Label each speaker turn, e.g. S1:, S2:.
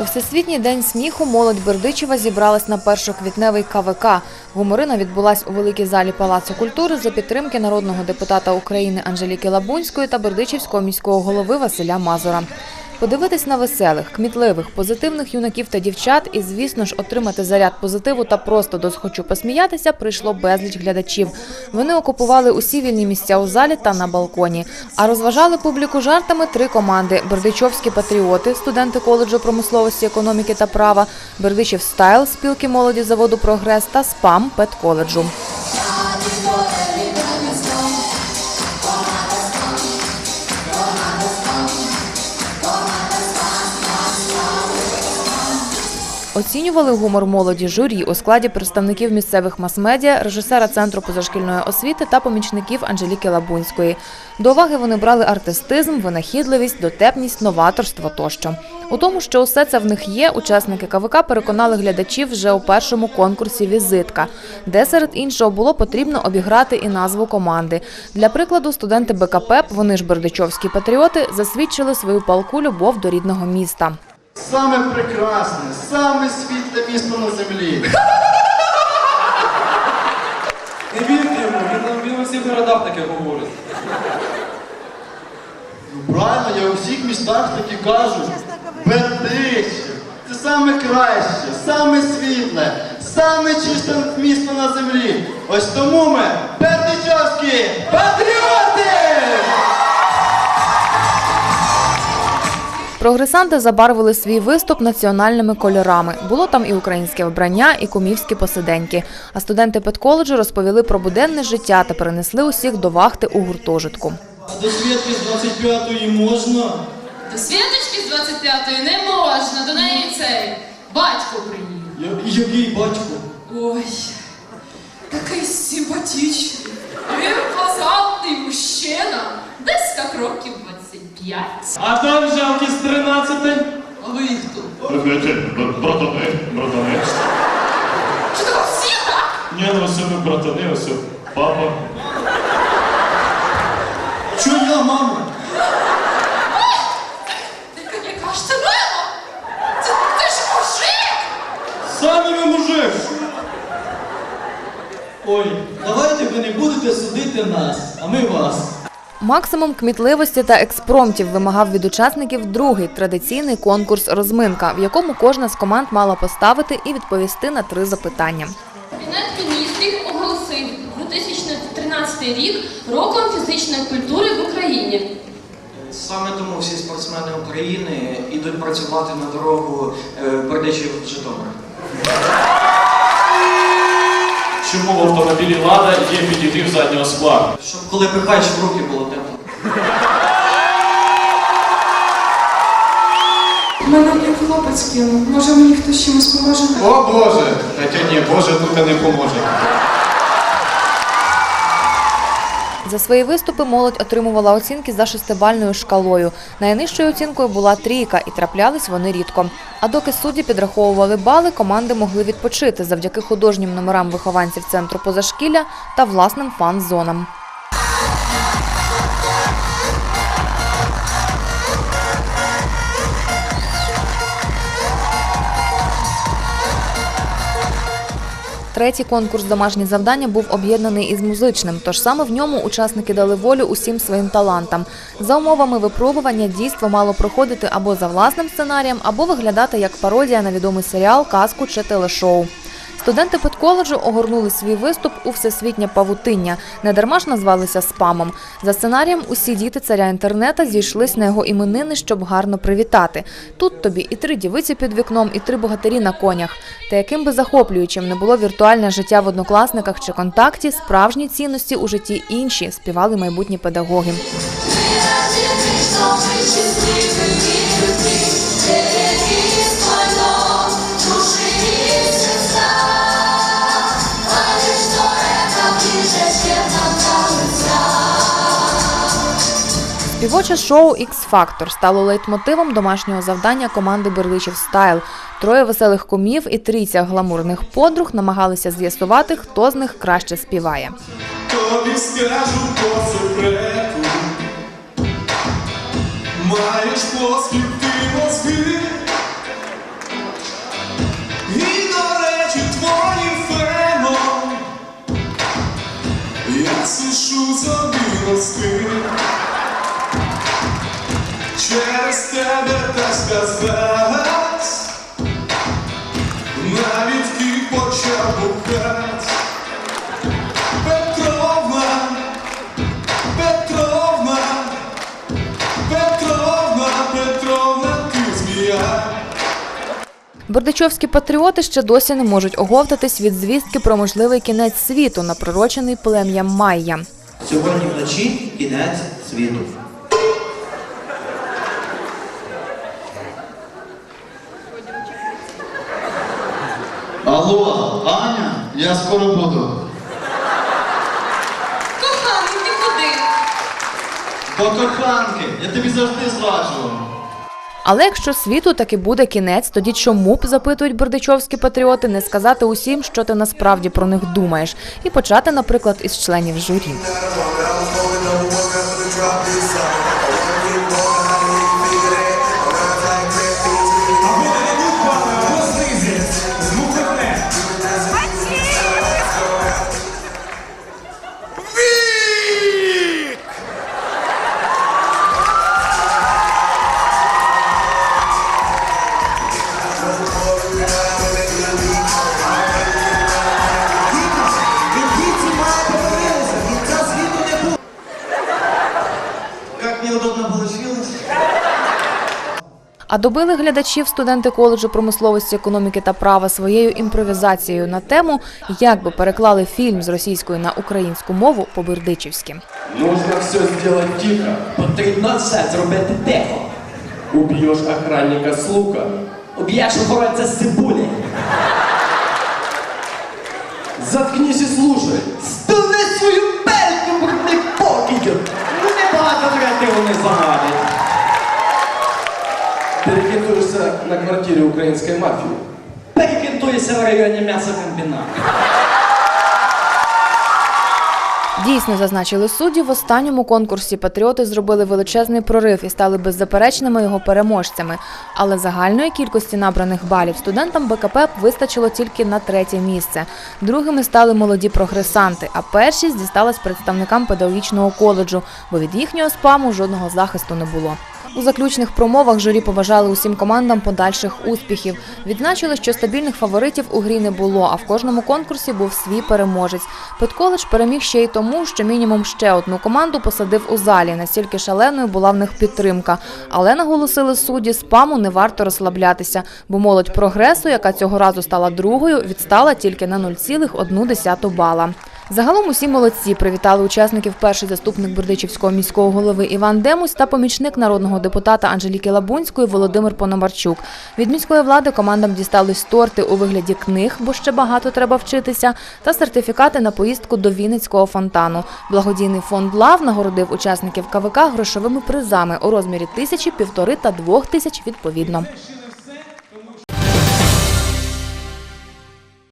S1: У Всесвітній день сміху молодь Бердичева зібралась на першоквітневий КВК. Гуморина відбулась у великій залі Палацу культури за підтримки народного депутата України Анжеліки Лабунської та Бердичівського міського голови Василя Мазура. Подивитись на веселих, кмітливих, позитивних юнаків та дівчат і, звісно ж, отримати заряд позитиву та просто досхочу посміятися прийшло безліч глядачів. Вони окупували усі вільні місця у залі та на балконі. А розважали публіку жартами три команди: Бердичовські патріоти, студенти коледжу промисловості, економіки та права, Бердичів Стайл, спілки молоді заводу Прогрес та СПАМ педколеджу. Оцінювали гумор молоді журі у складі представників місцевих мас-медіа, режисера Центру позашкільної освіти та помічників Анжеліки Лабунської. До уваги вони брали артистизм, винахідливість, дотепність, новаторство тощо. У тому, що усе це в них є, учасники КВК переконали глядачів вже у першому конкурсі «Візитка», де серед іншого було потрібно обіграти і назву команди. Для прикладу, студенти БКП, вони ж бердичовські патріоти, засвідчили свою палку любов до рідного міста.
S2: Саме прекрасне, саме світле місто на землі.
S3: Не вірте йому, він, він у всіх городах таке говорить.
S2: Ну, правильно, я у всіх містах таки кажу. Бердичів. Це саме краще, саме світле, саме чисте місто на землі. Ось тому ми бердичівські патріоти!
S1: Прогресанти забарвили свій виступ національними кольорами. Було там і українське вбрання, і кумівські посиденьки. А студенти педколеджу розповіли про буденне життя та перенесли усіх до вахти у гуртожитку.
S4: А до Свідки з 25-ї можна?
S5: До Світочки з 25-ї не можна, до неї цей батько приїхав.
S4: Який батько?
S5: Ой, такий симпатичний. Він позадний мужчина, десь як років 25.
S3: А там жалкі з 13
S5: А ви хто?
S3: Братани, братани.
S5: Що так всі так?
S3: Ні, ну ось ми братани, ось папа.
S4: Чо я, мама?
S5: Ти яка ж ти мама? Це, це ж мужик!
S4: Самі ви мужик! Ой, давайте ви не будете судити нас, а ми вас.
S1: Максимум кмітливості та експромтів вимагав від учасників другий традиційний конкурс Розминка, в якому кожна з команд мала поставити і відповісти на три запитання.
S6: Кабінет міністрів оголосив 2013 рік роком фізичної культури в Україні.
S7: Саме тому всі спортсмени України йдуть працювати на дорогу е, Бердичів Житомир.
S3: Чому в автомобілі Лада є підігрів заднього скла?
S7: Щоб коли пихаєш в руки було тепло.
S8: Мене як хлопець кинув. Може мені хтось чимось поможе?
S2: О Боже! Хоча ні, Боже тут не поможе.
S1: За свої виступи молодь отримувала оцінки за шестибальною шкалою. Найнижчою оцінкою була трійка, і траплялись вони рідко. А доки судді підраховували бали, команди могли відпочити завдяки художнім номерам вихованців центру позашкілля та власним фан-зонам. Третій конкурс домашні завдання був об'єднаний із музичним, тож саме в ньому учасники дали волю усім своїм талантам. За умовами випробування дійство мало проходити або за власним сценарієм, або виглядати як пародія на відомий серіал, казку чи телешоу. Студенти педколеджу огорнули свій виступ у всесвітнє павутиння. Недарма ж назвалися спамом. За сценарієм усі діти царя інтернета зійшлись на його іменини, щоб гарно привітати. Тут тобі і три дівиці під вікном, і три богатирі на конях. Та яким би захоплюючим не було віртуальне життя в однокласниках чи контакті, справжні цінності у житті інші співали майбутні педагоги. Співоче шоу X-Factor стало лейтмотивом домашнього завдання команди Берличів Стайл. Троє веселих комів і трійця гламурних подруг намагалися з'ясувати, хто з них краще співає.
S9: Тобі скажу по секрету, маєш плоскі ти мозги. Речі, твоїм феном я сушу собі мозги. Через тебе так сказать, навіть і почав бухать. Петровна, Петровна, Петровна, Петровна, ти змія.
S1: Бердичовські патріоти ще досі не можуть оговтатись від звістки про можливий кінець світу, напророчений плем'ям Майя.
S4: Сьогодні вночі кінець світу.
S2: Алло, Аня, я скоро буду.
S5: Коханий, ти куди?
S2: До коханки, я тобі завжди зраджував.
S1: Але якщо світу таки буде кінець, тоді чому б запитують бердичовські патріоти не сказати усім, що ти насправді про них думаєш, і почати, наприклад, із членів журі.
S4: Неудобно получилось.
S1: А добили глядачів студенти коледжу промисловості, економіки та права своєю імпровізацією на тему, як би переклали фільм з російської на українську мову по-бердичівськи.
S3: Нужно все сделать тихо.
S10: Потрібно все зробити тихо.
S3: Убьешь охранника с лука.
S10: Об'єш охоронця з цибулі.
S3: Заткнись и слушай.
S10: Небагато вони загадять.
S3: Перекидываешься на квартире украинской мафии.
S10: Перекинтуєшся в районі м'ясокомбінату.
S1: Дійсно, зазначили судді, в останньому конкурсі патріоти зробили величезний прорив і стали беззаперечними його переможцями. Але загальної кількості набраних балів студентам БКП вистачило тільки на третє місце. Другими стали молоді прогресанти, а першість дісталась представникам педагогічного коледжу, бо від їхнього спаму жодного захисту не було. У заключних промовах журі побажали усім командам подальших успіхів. Відзначили, що стабільних фаворитів у грі не було, а в кожному конкурсі був свій переможець. Педколедж переміг ще й тому, що мінімум ще одну команду посадив у залі. Настільки шаленою була в них підтримка. Але наголосили судді, спаму не варто розслаблятися, бо молодь прогресу, яка цього разу стала другою, відстала тільки на 0,1 бала. Загалом усі молодці привітали учасників перший заступник Бердичівського міського голови Іван Демусь та помічник народного депутата Анжеліки Лабунської Володимир Пономарчук. Від міської влади командам дістались торти у вигляді книг, бо ще багато треба вчитися, та сертифікати на поїздку до Вінницького фонтану. Благодійний фонд Лав нагородив учасників КВК грошовими призами у розмірі тисячі, півтори та двох тисяч відповідно.